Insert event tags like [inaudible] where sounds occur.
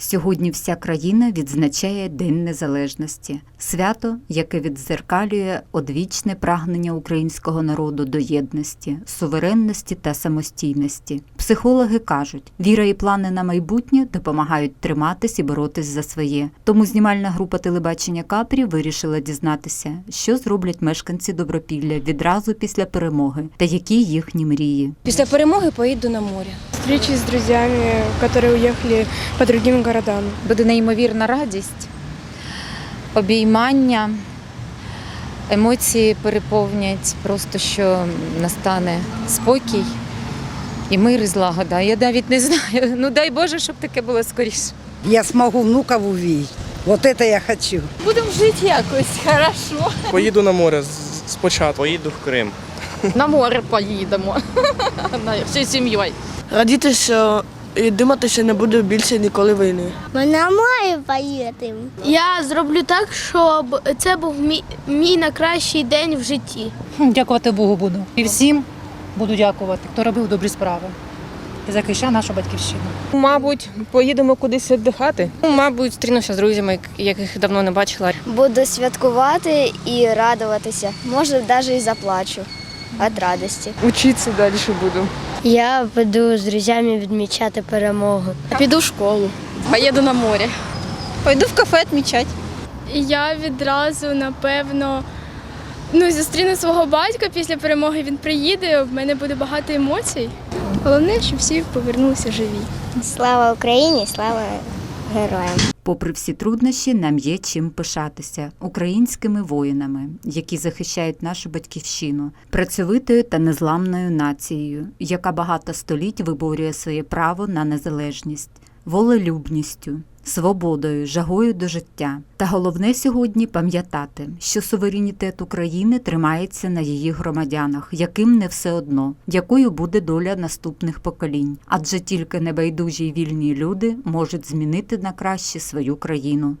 Сьогодні вся країна відзначає День Незалежності, свято, яке віддзеркалює одвічне прагнення українського народу до єдності, суверенності та самостійності. Психологи кажуть, віра і плани на майбутнє допомагають триматись і боротись за своє. Тому знімальна група телебачення Капрі вирішила дізнатися, що зроблять мешканці Добропілля відразу після перемоги та які їхні мрії. Після перемоги поїду на море. Встречи с друзьями, которые уехали по другим городам. буде неймовірна радість, обіймання, емоції переповнять, просто що настане спокій і мир і злагода. Я навіть не знаю. Ну дай Боже, щоб таке було скоріше. Я смогу внуков увидеть. Вот это я хочу. Будемо жити якось хорошо. Поїду на море з- спочатку. Поїду в Крим. На море поїдемо [laughs] всією сім'єю. Радітися і думати, що не буде більше ніколи війни. Ми на море поїдемо. Я зроблю так, щоб це був мій, мій найкращий день в житті. Дякувати Богу буду. І всім буду дякувати, хто робив добрі справи і захищав нашу батьківщину. Мабуть, поїдемо кудись віддихати. Мабуть, зустрінуся з друзями, яких давно не бачила. Буду святкувати і радуватися. Може, навіть і заплачу від радості. Учитися далі буду. Я буду з друзями відмічати перемогу. Піду в школу. Поїду на море. Пойду в кафе відмічати. Я відразу, напевно, ну, зустріну свого батька після перемоги. Він приїде, в мене буде багато емоцій. Головне, щоб всі повернулися живі. Слава Україні, слава героям. Попри всі труднощі, нам є чим пишатися українськими воїнами, які захищають нашу батьківщину, працьовитою та незламною нацією, яка багато століть виборює своє право на незалежність, волелюбністю, свободою, жагою до життя. Та головне сьогодні пам'ятати, що суверенітет України тримається на її громадянах, яким не все одно, якою буде доля наступних поколінь, адже тільки небайдужі й вільні люди можуть змінити на краще свою країну.